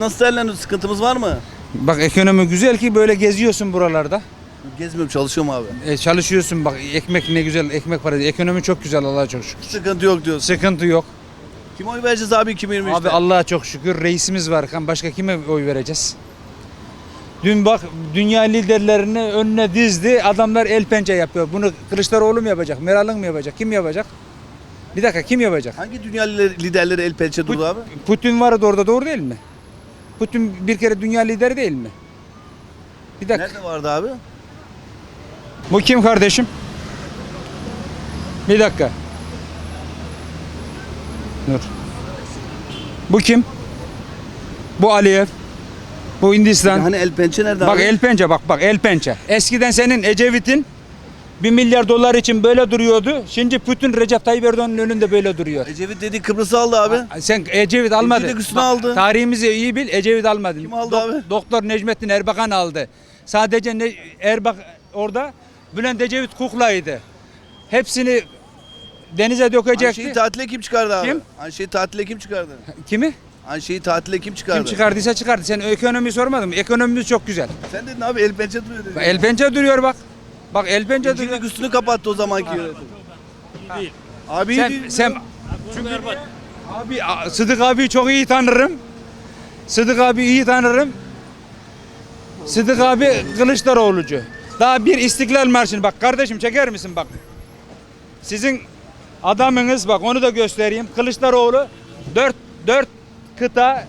Nasıl değerlendiriyorsun? Sıkıntımız var mı? Bak ekonomi güzel ki böyle geziyorsun buralarda. Gezmiyorum çalışıyorum abi. E, çalışıyorsun bak ekmek ne güzel ekmek parası. Ekonomi çok güzel Allah'a çok şükür. Sıkıntı yok diyorsun. Sıkıntı yok. Kime oy vereceğiz abi 2023'te? Abi Allah'a çok şükür reisimiz var. Kan Başka kime oy vereceğiz? Dün bak dünya liderlerini önüne dizdi. Adamlar el pençe yapıyor. Bunu Kılıçdaroğlu mu yapacak? Meral'ın mı yapacak? Kim yapacak? Bir dakika kim yapacak? Hangi dünya lider- liderleri el pençe durdu abi? Putin vardı orada doğru değil mi? Putin bir kere dünya lideri değil mi? Bir dakika. Nerede vardı abi? Bu kim kardeşim? Bir dakika. Dur. Bu kim? Bu Aliyev. Bu Hindistan. Hani el pençe nerede bak abi? el pençe bak bak el pençe. Eskiden senin Ecevit'in 1 milyar dolar için böyle duruyordu. Şimdi Putin Recep Tayyip Erdoğan'ın önünde böyle duruyor. Ecevit dedi Kıbrıs'ı aldı abi. Sen Ecevit almadın. Ecevit üstüne aldı. Tarihimizi iyi bil. Ecevit almadın. Kim aldı abi? Doktor Necmettin Erbakan aldı. Sadece ne, Erbak orada Bülent Ecevit kuklaydı. Hepsini denize dökecekti. Anşe'yi tatile kim çıkardı abi? Kim? Anşe'yi tatile kim çıkardı? Kimi? Anşe'yi tatile kim çıkardı? Kim çıkardıysa çıkardı. Sen ekonomiyi sormadın mı? Ekonomimiz çok güzel. Sen dedin abi el pençe duruyor dedin. El pençe duruyor bak. Bak el pençe duruyor. İncilik üstünü kapattı o zamanki yönetim. Abi Sen, değil. sen abi a- Sıdık abi çok iyi tanırım. Sıdık abi iyi tanırım. Sıdık abi Kılıçdaroğlu'cu. Daha bir İstiklal Marşı'nı bak kardeşim çeker misin bak. Sizin adamınız bak onu da göstereyim. Kılıçdaroğlu dört, dört kıta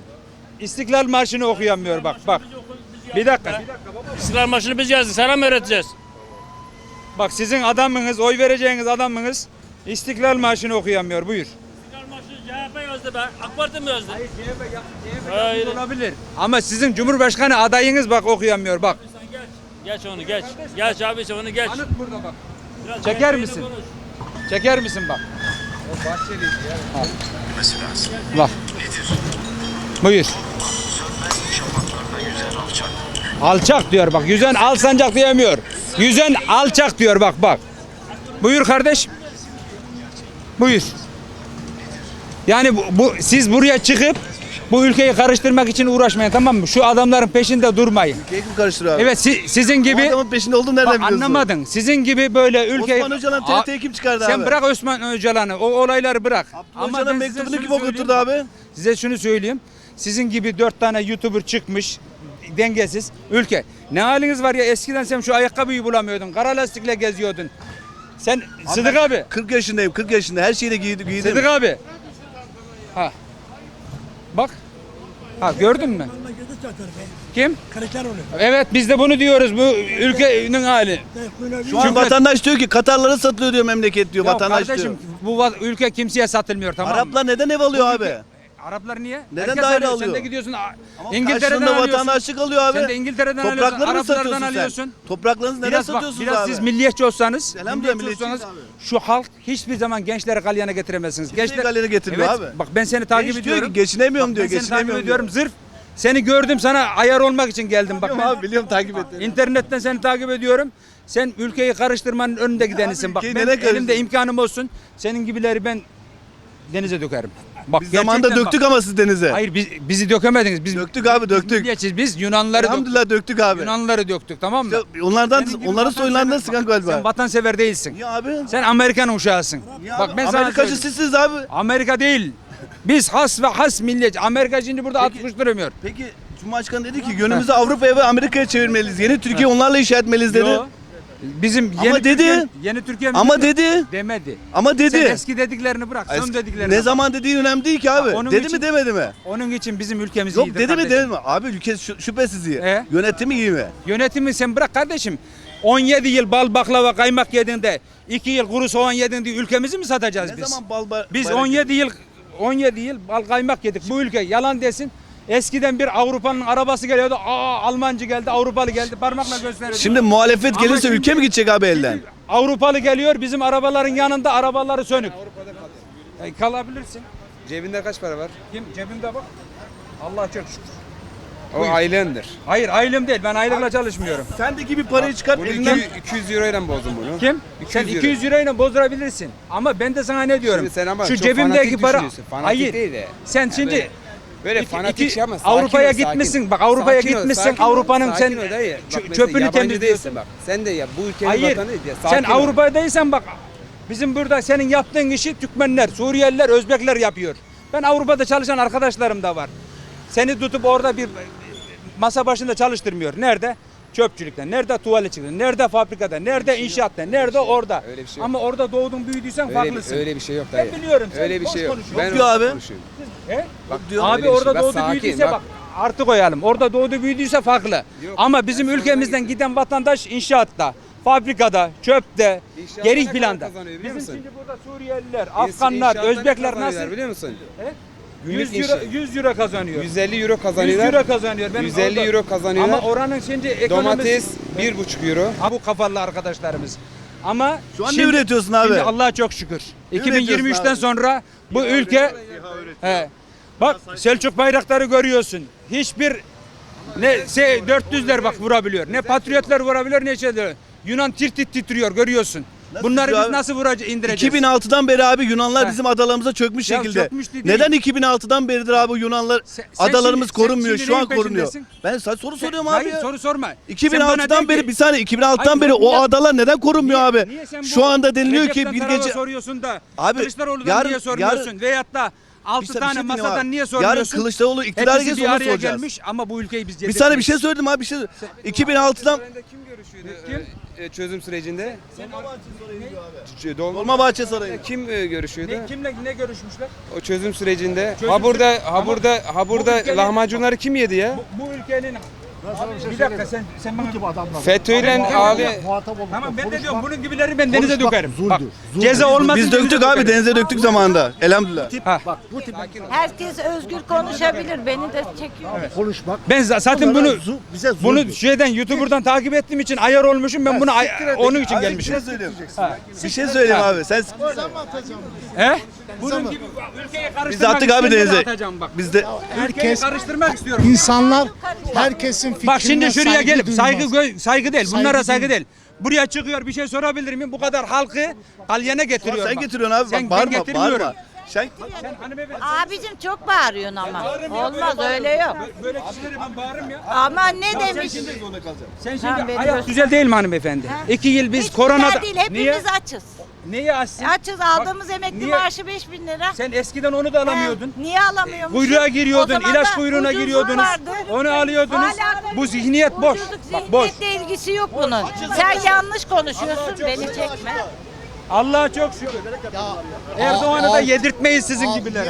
İstiklal Marşı'nı okuyamıyor bak bak. Bir dakika. İstiklal Marşı'nı biz yazdık. Sana mı öğreteceğiz? Bak sizin adamınız, oy vereceğiniz adamınız İstiklal Marşı'nı okuyamıyor. Buyur. İstiklal Marşı'nı CHP yazdı be. AK Parti mi yazdı? Hayır. olabilir. Ama sizin Cumhurbaşkanı adayınız bak okuyamıyor bak. Sen geç. Geç onu geç. Geç abi onu geç. Anıt burada bak. Biraz Çeker CHP misin? konuş. Çeker misin bak? Bak. Bak. Buyur. Alçak diyor bak. Yüzen alsancak diyemiyor. Yüzen alçak diyor bak bak. Buyur kardeş. Buyur. Yani bu, bu siz buraya çıkıp bu ülkeyi karıştırmak için uğraşmayın tamam mı? Şu adamların peşinde durmayın. Ülkeyi kim karıştırıyor abi? Evet si- sizin gibi adamın peşinde olduğunu nereden Bak, biliyorsun? anlamadın. Sizin gibi böyle ülkeyi Osman Öcalan TRT'yi kim çıkardı Sen abi? bırak Osman Öcalan'ı. O olayları bırak. Abdullah Ama Öcalan ben size mektubunu şunu kim okutturdu söyleyeyim. abi? Size şunu söyleyeyim. Sizin gibi dört tane YouTuber çıkmış dengesiz ülke. Ne haliniz var ya eskiden sen şu ayakkabıyı bulamıyordun. Kara lastikle geziyordun. Sen Sıdık abi. 40 yaşındayım 40 yaşında her şeyi de giydim. giydim. Sıdık abi. Ha. Bak. Ha gördün mü? Kim? Kılıçdaroğlu. Evet biz de bunu diyoruz bu ülkenin hali. Şu an vatandaş diyor ki Katarlara satılıyor diyor memleket diyor Ya vatandaş kardeşim diyor. bu va- ülke kimseye satılmıyor tamam mı? Araplar neden ev alıyor abi? Araplar niye? Neden Herkes daire alıyor. Sen de gidiyorsun A- Ama İngiltere'den karşılığında alıyorsun. vatandaşlık alıyor abi. Sen de İngiltere'den alıyorsun. Topraklarını mı Araplardan satıyorsun alıyorsun. sen? Topraklarınızı neden Biraz bak, satıyorsunuz biraz abi? siz milliyetçi olsanız, Elhamdülillah milliyetçi milliyetçiyiz olsanız şu halk hiçbir zaman gençleri galyana getiremezsiniz. Kimseyi galyana getirmiyor evet, abi. Bak ben seni takip Genç diyor ediyorum. ki geçinemiyorum Bak, diyor, Ben seni takip geçinemiyorum ediyorum. diyor. Zırf seni gördüm sana ayar olmak için geldim. Bak Biliyorum ben abi biliyorum takip ettim. internetten seni takip ediyorum. Sen ülkeyi karıştırmanın önünde gidenisin. Bak ülkeyi ben nereye elimde imkanım olsun. Senin gibileri ben denize dökerim. Bak Biz zamanında gerçekten bak. döktük ama siz denize. Hayır biz, bizi dökemediniz. Biz Döktük abi, döktük. milliyetçiyiz. Biz Yunanlıları döktük. Elhamdülillah döktük abi. Yunanlıları döktük tamam mı? İşte onlardan Senin gibi onların vatansever- soylarından sıkan galiba. Sen vatansever değilsin. Niye abi? Sen Amerikan uşağısın. Niye Bak ben sana Amerikacı söyleyeyim. sizsiniz abi. Amerika değil. Biz has ve has milliyetçi. Amerika şimdi burada at kuşturamıyor. Peki Cumhurbaşkanı dedi ki yönümüzü Avrupa'ya ve Amerika'ya çevirmeliyiz. Yeni Türkiye onlarla inşa etmeliyiz dedi. Yo. Bizim Ama yeni dedi. Türkiye, yeni Türkiye Ama dedi. dedi. demedi. Ama Sen dedi. eski dediklerini bırak. Son Eski- dediklerini. ne bak. zaman dediğin önemli değil ki abi. Onun dedi için- mi demedi mi? Onun için bizim ülkemiz Yok iyidir dedi mi kardeşim. demedi mi? Abi ülke şü- şüphesiz iyi. E? Yönetimi iyi mi? Yönetimi sen bırak kardeşim. 17 yıl bal baklava kaymak yediğinde 2 yıl kuru soğan yediğinde ülkemizi mi satacağız Ne biz? zaman bal ba- Biz bayrak- 17 yıl 17 yıl bal kaymak yedik. Bu ülke yalan desin. Eskiden bir Avrupa'nın arabası geliyordu. Aa Almancı geldi, Avrupalı geldi. Parmakla gösteriyordu. Şimdi muhalefet Ama gelirse şimdi- ülke mi gidecek abi elden? Avrupalı geliyor bizim arabaların yanında arabaları sönük. E, kalabilirsin. Cebinde kaç para var? Kim cebimde bak. Allah çok şükür. O ailendir. Hayır aylığım değil. Ben aylıkla çalışmıyorum. Sendeki bir parayı çıkart Bunu elinden. 200, 200 euro ile bozdum bunu. Kim? 200 Sen euro. 200 lirayla bozdurabilirsin. Ama ben de sana ne diyorum? Şimdi sen ama Şu çok cebimdeki fanatik para düşünüyorsun. Fanatik Hayır. değil de. Sen şimdi böyle İki- fanatik iki- şey yapma. sakin Avrupa'ya ol, sakin. gitmişsin. Bak Avrupa'ya Sakin gitmişsin. Avrupa'nın sen ol dayı. çö- Bak çöpünü temizliyorsun. bak. Sen de ya bu ülkenin Hayır. vatanı. Sen Sakin ol. Avrupa'daysan bak bizim burada senin yaptığın işi Türkmenler, Suriyeliler, Özbekler yapıyor. Ben Avrupa'da çalışan arkadaşlarım da var. Seni tutup orada bir masa başında çalıştırmıyor. Nerede? Çöpçülükte, nerede tuvaletçilikte, nerede fabrikada, nerede inşaatta, nerede orada. Öyle bir şey yok. Ama orada doğdun büyüdüysen Öyle, farklısın. öyle bir şey yok Ben dayı. biliyorum, sen Öyle bir boş şey yok. Ben diyor öyle abi? He? Bak diyor. Abi öyle şey. orada Bak doğdu sakin, büyüdüyse bak. artı koyalım. Orada doğdu büyüdüyse farklı. Yok, Ama bizim ben ülkemizden giden vatandaş inşaatta, fabrikada, çöpte, geri planda. Bizim musun? şimdi burada Suriyeliler, Afganlar, Özbekler nasıl? biliyor musun? He? Günlük 100 euro, inşa- 100 euro kazanıyor. 150 euro 100 kazanıyorlar. euro kazanıyor. Ben 150 orada- euro kazanıyorlar. Ama oranın şimdi ekonomisi... Domates 1,5 euro. Ha bu kafalı arkadaşlarımız. Ama Şu an ne üretiyorsun abi? Şimdi Allah'a çok şükür. üretiyorsun 2023'ten abi? sonra bu ülke he, bak Selçuk bayrakları görüyorsun. Hiçbir ne şey 400'ler bak vurabiliyor. Ne patriotlar vurabiliyor ne şeyler. Yunan tir tir titriyor görüyorsun. Bunları biz nasıl vuracağız indireceğiz? 2006'dan beri abi Yunanlar bizim adalarımıza çökmüş Ya şekilde. çökmüş. Neden 2006'dan beridir abi Yunanlar Sen- sen adalarımız şimdi- sen korunmuyor şimdi şu an neyin korunuyor. peşindesin? Ben sana soru soruyorum abi. Hayır ya. soru sorma. Sen bana de 2006'dan ki- beri bir saniye 2006'dan Hayır, beri o niye- adalar neden korunmuyor Niye- abi? niye sen bu Şu anda deniliyor ki bir gece soruyorsun da Abi, Kılıçdaroğlu'dan yarın- niye sormuyorsun? yarın- Veyahut da Bir 6 sa- bir tane şey dinle masadan abi. niye sormuyorsun? Yarın Kılıçdaroğlu iktidara Hepsi gelirse bir araya soracağız. gelmiş ama bu ülkeyi biz Bir saniye bir şey söyledim abi bir şey. 2006'dan Kim görüşüyordu e, çözüm sürecinde? Kim? Dolma. Dolmabahçe Sarayı. Kim e, görüşüyordu? Ne, kimle ne görüşmüşler? O çözüm sürecinde. Çözüm ha burada ha burada ha burada lahmacunları kim yedi ya? Bu, bu ülkenin bir dakika sen sen bana FETÖ'yle ağlı Tamam ben de diyorum bunun gibileri ben denize dökerim. Bak ceza olmaz. Biz döktük abi denize döktük zamanında. Elhamdülillah. Herkes özgür konuşabilir. Beni de çekiyor. Ben za- zaten bunu bunu şeyden YouTuber'dan takip ettiğim için ayar olmuşum. Ben bunu onun için Abi gelmişim. Bir şey söyleyeyim. Bir şey söyleyeyim abi. Sen He? Bunun gibi ülkeyi karıştırmak biz de attık abi denize. atacağım bak. Biz de Ülkeyi Herkes- karıştırmak istiyorum. İnsanlar herkesin fikrine Bak şimdi şuraya saygı gelip duymaz. saygı gö- saygı değil. Bunlara Saygı değil. Buraya çıkıyor bir şey sorabilir miyim? Bu kadar halkı kalyana getiriyor. sen bak. getiriyorsun abi. Sen, Bak ben bağırma getirmiyorum. bağırma. Sen Sen hanımefendi Abicim çok bağırıyorsun ama. Olmaz öyle yok. böyle kişilere ben bağırırım ya. Ama ne demiş? Sen şimdi Tamam, beni hayat göster. güzel değil mi hanımefendi? İki yıl biz Hiç koronada... güzel değil. Hepimiz Niye? açız. Niye açsın? Açız aldığımız emekli niye- maaşı 5000 lira. Sen eskiden onu da alamıyordun. He, Niye alamıyormuşum? Kuyruğa giriyordun, O zaman ilaç da kuyruğuna ucuzluk giriyordunuz. vardı. Onu alıyordunuz. Hala Bu zihniyet boş. Ucuzluk, Bak boş. zihniyetle ilgisi yok bunun. Sen yanlış konuşuyorsun. Beni çekme. Allah'a çok şükür. Erdoğan'ı da yedirtmeyiz sizin gibilere.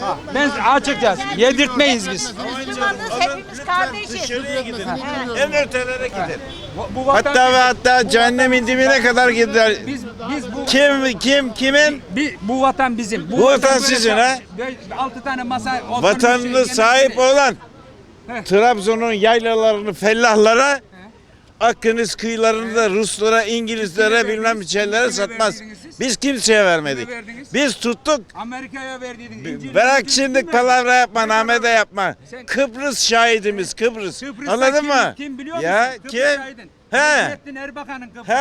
Ha, Ben açıkçası yedirtmeyiz biz. Müslümanız hepimiz kardeşiz. He. En ötelere gider. Bu, bu vatan Hatta ve hatta cehennemin dibine kadar gider. biz biz bu Kim kim kimin? bi- bu vatan bizim. Bu vatan böyle sizin, ha? beş- Altı tane masa oturmuş Vatanına şey, sahip olan Heh. Trabzon'un yaylalarını fellahlara Akdeniz kıyılarını da Ruslara, İngilizlere bilmem verdiniz? şeylere satmaz. Biz kimseye vermedik. Biz tuttuk. Amerika'ya verdiydin. Bırak şimdi palavra yapma, Ahmet'e kadar- yapma. Kıbrıs şahidimiz, Kıbrıs. Anladın mı? Kim biliyor Ya musun? Kıbrıs kim? He. Erbakan'ın Kıbrıs. He.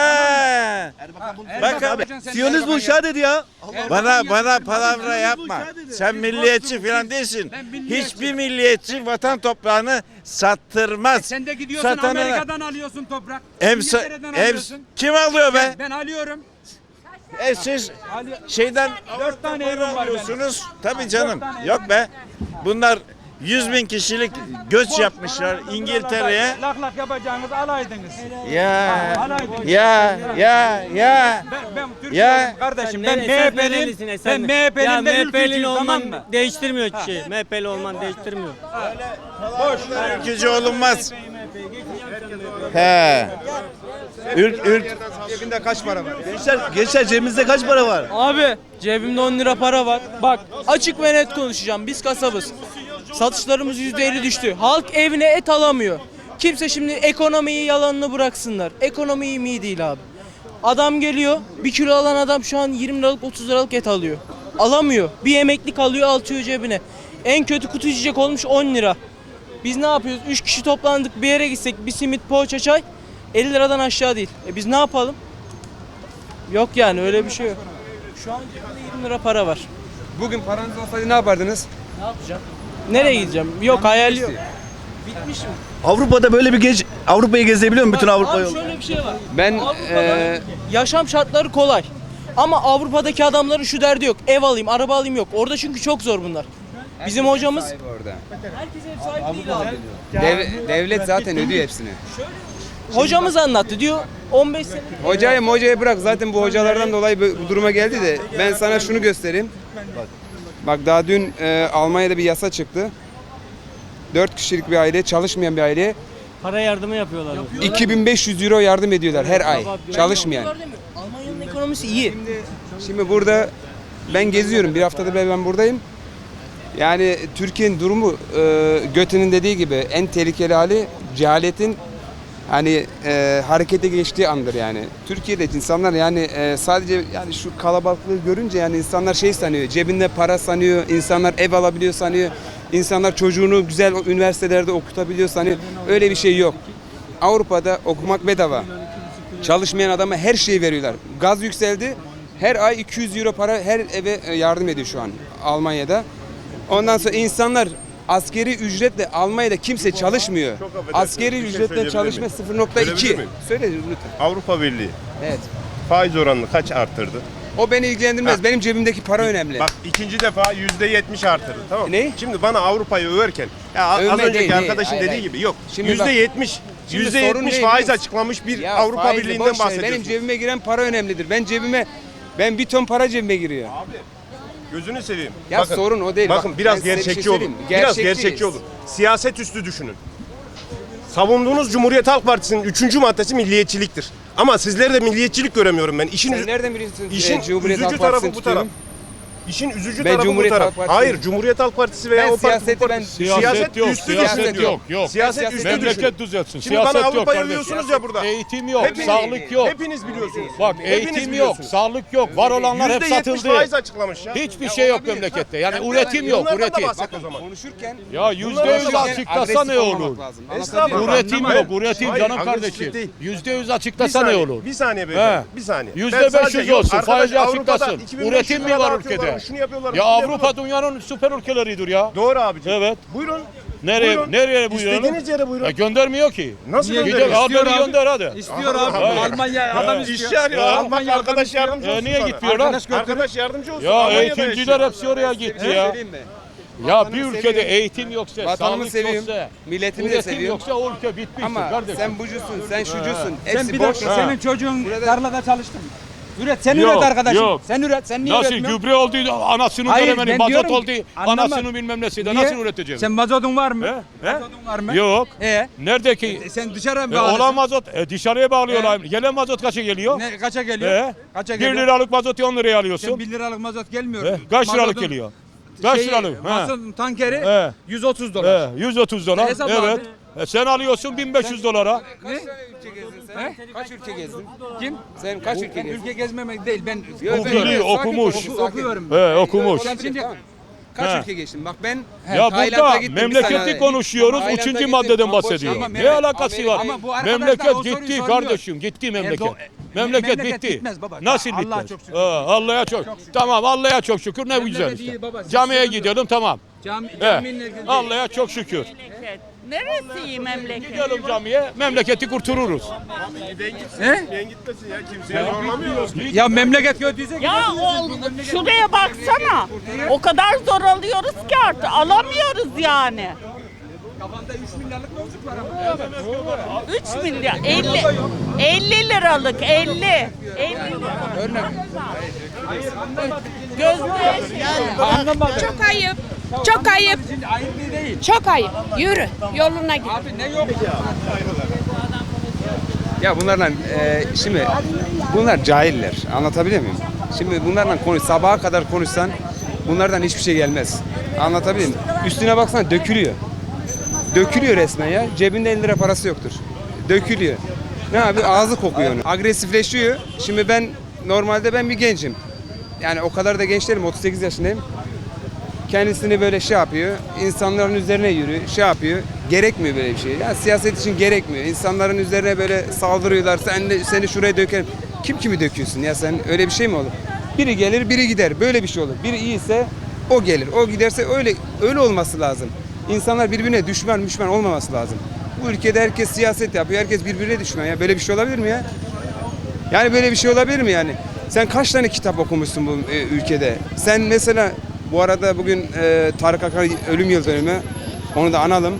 Erbakan Bak abi, Hocam sen Siyonizm Erbakan uşağı dedi ya. Erbakan Bana bana palavra yapma. Sen milliyetçi falan değilsin. Ben. Hiçbir milliyetçi vatan toprağını sattırmaz. Sen de gidiyorsun Satanına- Amerika'dan alıyorsun toprak. Emsa, İngiltere'den ems, alıyorsun. kim alıyor be? Ben alıyorum. E siz şeyden Dört tane evim var benim. alıyorsunuz. Tabii canım. tane evim Yok be. Bunlar 100 bin kişilik göç yapmışlar İngiltere'ye. Lak lak yapacağınızı alaydınız. Ya Alaydınız. ya ya ya. Ben, ben. Türkiye'yim kardeşim. Ben MHP'liyim. Ben Ya MHP'liyim de MHP'li ülkücüyüm tamam olman mı? değiştirmiyor hiçbir şey. MHP'li olman değiştirmiyor. Boş. Ülkücü olunmaz. He. Ül, ül, Cebinde kaç para var? Gençler, gençler cebimizde kaç para var? Abi cebimde 10 lira para var. Bak açık ve net konuşacağım. Biz kasabız. Satışlarımız %50 düştü. Halk evine et alamıyor. Kimse şimdi ekonomiyi yalanını bıraksınlar. Ekonomi iyi mi değil abi. Adam geliyor bir kilo alan adam şu an 20 liralık 30 liralık et alıyor. Alamıyor. Bir emeklik alıyor atıyor cebine. En kötü kutu içecek olmuş 10 lira. Biz ne yapıyoruz? 3 kişi toplandık bir yere gitsek bir simit poğaça çay 50 liradan aşağı değil. E biz ne yapalım? Yok yani öyle bir şey yok. Şu an cebimde 20 lira para var. Bugün paranız olsaydı ne yapardınız? Ne yapacağım? Nereye gideceğim? Yok hayal yok. Bitmişim. Avrupa'da böyle bir gez Avrupa'yı gezebiliyor mu bütün Avrupa Abi yolu? şöyle bir şey var. Ben Avrupa'da e, yaşam şartları kolay. Ama Avrupa'daki adamların şu derdi yok. Ev alayım, araba alayım yok. Orada çünkü çok zor bunlar. Bizim hocamız sahibi orada. herkes ev sahibi değil abi. Dev- devlet zaten ödüyor hepsini. Hocamız anlattı diyor 15 sene. Hocayı hocayı bırak zaten bu hocalardan dolayı bu bu duruma geldi de ben sana şunu göstereyim. Bak daha dün e, Almanya'da bir yasa çıktı. 4 kişilik bir aile, çalışmayan bir aileye Para yardımı yapıyorlar. 2500 euro yardım ediyorlar her ay. Çalışmayan. Almanya'nın ekonomisi iyi. Şimdi burada ben geziyorum. Bir haftadır beri ben buradayım. Yani Türkiye'nin durumu e, Göte'nin dediği gibi en tehlikeli hali cehaletin hani e, harekete geçtiği andır yani. Türkiye'de insanlar yani e, sadece yani şu kalabalıklığı görünce yani insanlar şey sanıyor. Cebinde para sanıyor. insanlar ev alabiliyor sanıyor. insanlar çocuğunu güzel üniversitelerde okutabiliyor sanıyor. Öyle bir şey yok. Avrupa'da okumak bedava. Çalışmayan adama her şeyi veriyorlar. Gaz yükseldi. Her ay 200 euro para her eve e, yardım ediyor şu an Almanya'da. Ondan sonra insanlar askeri ücretle Almanya'da kimse çalışmıyor. Askeri bir şey ücretle söyleyebilir çalışma miyim? Söyleyebilir 0.2. miyim? Söyle lütfen. Avrupa Birliği Evet. faiz oranını kaç arttırdı? O beni ilgilendirmez. Ha. Benim cebimdeki para önemli. Bak ikinci defa yüzde yetmiş arttırdı tamam mı? Ne? Şimdi bana Avrupa'yı överken ya az Övme önceki değil, değil. arkadaşın Hayır, dediği hayır. gibi yok. Şimdi bak, Yüzde yetmiş şimdi yüzde sorun yetmiş ne faiz musun? açıklamış bir Ya Avrupa faizle Birliği'nden boş ver. bahsediyorsun. Benim cebime giren para önemlidir. Ben cebime ben bir ton para cebime giriyor. Gözünü seveyim. Ya sorun o değil. Bakın Bak, biraz şey gerçekçi olun. söyleyeyim mi? Biraz gerçekçi olun. Siyaset üstü düşünün. Savunduğunuz Cumhuriyet Halk Partisi'nin üçüncü maddesi milliyetçiliktir. Ama sizlerde de milliyetçilik göremiyorum ben. İşin Sen nereden biliyorsun? İşin e, Cumhuriyet üzücü Halk tarafı Partisi'ni bu taraf. İşin üzücü Ben tarafı Cumhuriyet bu taraf. Halk Partisi- Hayır, Cumhuriyet Halk Partisi veya Ben o parti bu siyaseti parti. ben- siyaset, yok, üstü siyaset düşünün. yok, yok. Siyaset Siyaset üstü Memleket düşünün. düzeltsin. Şimdi bana Siyaset yok Avrupa'yı kardeşim. övüyorsunuz ya burada. Eğitim yok, Hepiniz- sağlık yok. Hepiniz biliyorsunuz. Bak Hepiniz eğitim yok, biliyorsunuz. sağlık yok. Var olanlar hep %70 satıldı. faiz açıklamış ya. Hiçbir şey yok memlekette. Yani üretim yok, Bunlardan da üretim. bahset o zaman. Konuşurken Ya yüzde yüz da açıklasa ne olur? olmamak lazım. Estağfurullah. Üretim yok, üretim hayır, canım agresiflik kardeşim. Yüzde yüz Bir açıklasa ne saniye, olur? Bir saniye beyefendi. He. Bir saniye. Yüzde Ben beş sadece yüz yok, olsun, arkadaş Avrupa'da açıklasın. 2500 Üretim mi lira var ülkede? Şunu yapıyorlar. Ya bunu yapıyorlar. Avrupa dünyanın süper ülkeleridir ya. Doğru abicim. Evet. Buyurun. Nereye Buyurun. nereye buyuralım? İstediğiniz yere buyurun. Ya göndermiyor ki. Nasıl Gidiyor, gönderiyor? al beni gönder hadi. İstiyor abi. Almanya adam İşçi arıyor. Ya. Almanya arkadaş yardımcı E, olsun niye bana. gitmiyorlar? Arkadaş yardımcı olsun. Ya eğitimciler hepsi oraya gitti Bir ya. Ya bir ülkede seviyorum. eğitim yoksa, Vatanımı sağlık seviyorum. yoksa, Milletimi de seviyorum. yoksa o ülke bitmiştir Ama kardeşim. sen bucusun, sen şucusun. Sen Hepsi bir boş. dakika senin çocuğun Burada- tarlada çalıştı mı? Üret sen Yok, üret arkadaşım. yok. Sen üret sen niye Nasıl üretmiyorsun? gübre oldu, anasının Hayır, dönemeni, mazot oldu, anasının bilmem nesi de nasıl üreteceğiz? Sen mazotun var mı? He? He? Mazotun var mı? Yok. E, Nerede ki? e, sen dışarı mı E, olan mazot e, dışarıya bağlıyorlar. Gelen mazot kaça geliyor? Ne, kaça geliyor? E? Kaça 1 geliyor? liralık mazotu 10 liraya Sen alıyorsun. 1 liralık mazot gelmiyor. E, kaç liralık geliyor? Kaç liralık? Mazotun tankeri He. 130 dolar. E, 130 dolar. Hesap evet. abi. E, sen alıyorsun 1500 dolara. Kaç tane ülke gezdin sen? Kaç ülke gezdin? Kim? Sen kaç ülke gezdin? Ülke gezmemek değil. Ben Yok, ben- sakin okumuş. sakin. okuyorum. He, okumuş. Olabilir, Şimdi- tamam. Kaç He. ülke geçtin? Bak ben Ya Tayland'a burada gittim bir memleketi sene. konuşuyoruz. Tayland'a Üçüncü gittim, maddeden Kamboçya. bahsediyor. Ama Ne Mehmet- alakası var? Ama bu arkadaşlar Memleket o soruyu gitti sormuyor. kardeşim. Gitti memleket. do- Memleket, memleket bitti. bitmez baba. Nasıl Allah'a bitmez? çok şükür. Ha, Allah'a çok. Tamam Allah'a çok şükür ne Memleket güzel iyi işte. baba, siz Camiye yok. gidelim tamam. Cami, He. caminin. Allah'a çok şükür. Neresi memleket? Gidelim camiye memleketi kurtarırız. He? Ben gitmesin ya kimseye zorlamıyoruz. Ya memleket kötüyse Ya o, şuraya baksana. O kadar zor alıyoruz ki artık alamıyoruz yani. Kafanda 3 milyarlık bozuk var ama. 3 milyar 50 50 liralık 50 50 lira. Gözde Anlamadım. Çok ayıp. Çok ayıp. Ayıp değil. Çok ayıp. Yürü. Yoluna git. Abi ne yok? Ya bunlarla e, şimdi bunlar cahiller. Anlatabiliyor muyum? Şimdi bunlarla konuş sabaha kadar konuşsan bunlardan hiçbir şey gelmez. Anlatabiliyor muyum? Üstüne baksana dökülüyor. Dökülüyor resmen ya. Cebinde 50 lira parası yoktur. Dökülüyor. Ne abi ağzı kokuyor onu. Agresifleşiyor. Şimdi ben normalde ben bir gencim. Yani o kadar da genç değilim. 38 yaşındayım. Kendisini böyle şey yapıyor. insanların üzerine yürüyor. Şey yapıyor. Gerekmiyor böyle bir şey. Ya siyaset için gerekmiyor. İnsanların üzerine böyle saldırıyorlar. Sen de, seni şuraya dökerim. Kim kimi döküyorsun ya sen? Öyle bir şey mi olur? Biri gelir, biri gider. Böyle bir şey olur. Biri iyiyse O gelir. O giderse öyle öyle olması lazım. İnsanlar birbirine düşman düşman olmaması lazım. Bu ülkede herkes siyaset yapıyor. Herkes birbirine düşman ya. Böyle bir şey olabilir mi ya? Yani böyle bir şey olabilir mi yani? Sen kaç tane kitap okumuşsun bu e, ülkede? Sen mesela bu arada bugün e, Tarık Akan ölüm yıl dönümü. Onu da analım.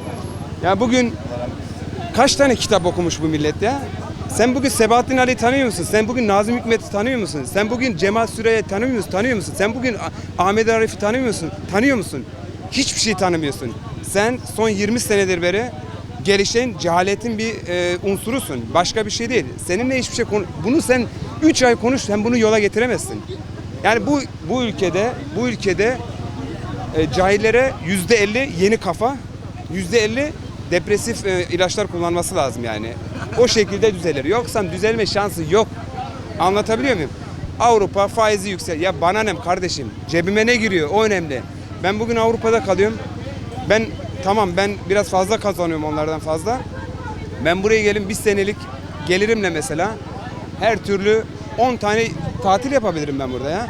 Ya bugün kaç tane kitap okumuş bu millet ya? Sen bugün Sebahattin Ali tanıyor musun? Sen bugün Nazım Hikmet'i tanıyor musun? Sen bugün Cemal Süreyi tanıyor musun? Tanıyor musun? Sen bugün Ah- Ahmet Arif'i tanıyor musun? Tanıyor musun? Hiçbir şey tanımıyorsun. Sen son 20 senedir beri gelişen cehaletin bir e, unsurusun. Başka bir şey değil. Seninle hiçbir şey konu bunu sen 3 ay konuş sen bunu yola getiremezsin. Yani bu bu ülkede bu ülkede e, cahillere yüzde elli yeni kafa, yüzde elli depresif e, ilaçlar kullanması lazım yani. O şekilde düzelir. Yoksa düzelme şansı yok. Anlatabiliyor muyum? Avrupa faizi yüksek. Ya bana ne kardeşim? Cebime ne giriyor? O önemli. Ben bugün Avrupa'da kalıyorum. Ben tamam ben biraz fazla kazanıyorum onlardan fazla. Ben buraya gelin bir senelik gelirimle mesela her türlü 10 tane tatil yapabilirim ben burada ya.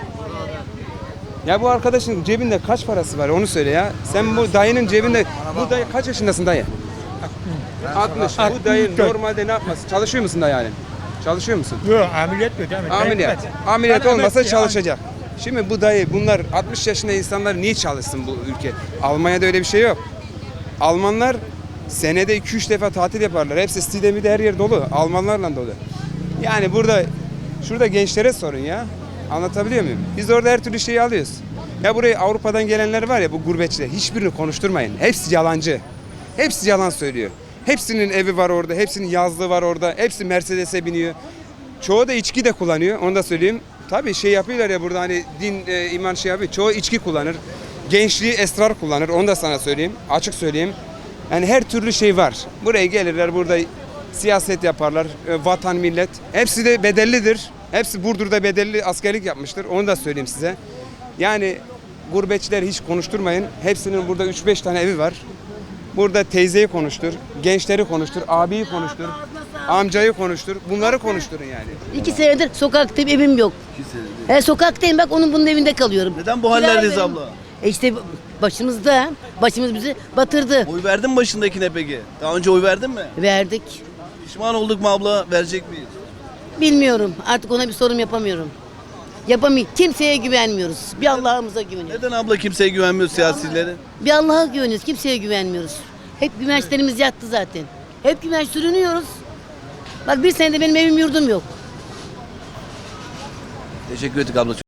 Ya bu arkadaşın cebinde kaç parası var onu söyle ya. Sen bu dayının cebinde bu dayı kaç yaşındasın dayı? 60. Bu dayı normalde ne yapması? Çalışıyor musun dayı yani? Çalışıyor musun? Yok ameliyat yok? Ameliyat. Ameliyat olmasa çalışacak. Şimdi bu dayı bunlar 60 yaşında insanlar niye çalışsın bu ülke? Almanya'da öyle bir şey yok. Almanlar senede 2-3 defa tatil yaparlar. Hepsi Stidem'i de her yer dolu. Almanlarla dolu. Yani burada şurada gençlere sorun ya. Anlatabiliyor muyum? Biz orada her türlü şeyi alıyoruz. Ya buraya Avrupa'dan gelenler var ya bu gurbetçiler hiçbirini konuşturmayın. Hepsi yalancı. Hepsi yalan söylüyor. Hepsinin evi var orada, hepsinin yazlığı var orada, hepsi Mercedes'e biniyor. Çoğu da içki de kullanıyor, onu da söyleyeyim. Tabii şey yapıyorlar ya burada hani din, e, iman şey yapıyor. Çoğu içki kullanır. Gençliği esrar kullanır, onu da sana söyleyeyim. Açık söyleyeyim. Yani her türlü şey var. Buraya gelirler, burada siyaset yaparlar, e, vatan, millet. Hepsi de bedellidir. Hepsi Burdur'da bedelli askerlik yapmıştır, onu da söyleyeyim size. Yani gurbetçiler hiç konuşturmayın. Hepsinin burada 3-5 tane evi var. Burada teyzeyi konuştur, gençleri konuştur, abiyi konuştur, amcayı konuştur. Bunları konuşturun yani. İki senedir sokaktayım evim yok. E, sokaktayım bak onun bunun evinde kalıyorum. Neden bu hallerdeyiz abla? E işte başımızda. Başımız bizi batırdı. Oy verdin mi başındakine peki? Daha önce oy verdin mi? Verdik. Pişman olduk mu abla? Verecek miyiz? Bilmiyorum. Artık ona bir sorum yapamıyorum. Yapamıyorum. Kimseye güvenmiyoruz. Bir Allah'ımıza güveniyoruz. Neden abla kimseye güvenmiyor siyasilere? Bir Allah'a güveniyoruz. Kimseye güvenmiyoruz. Hep güvençlerimiz yattı zaten. Hep güvenç sürünüyoruz. Bak bir senede benim evim yurdum yok. Teşekkür ettik abla.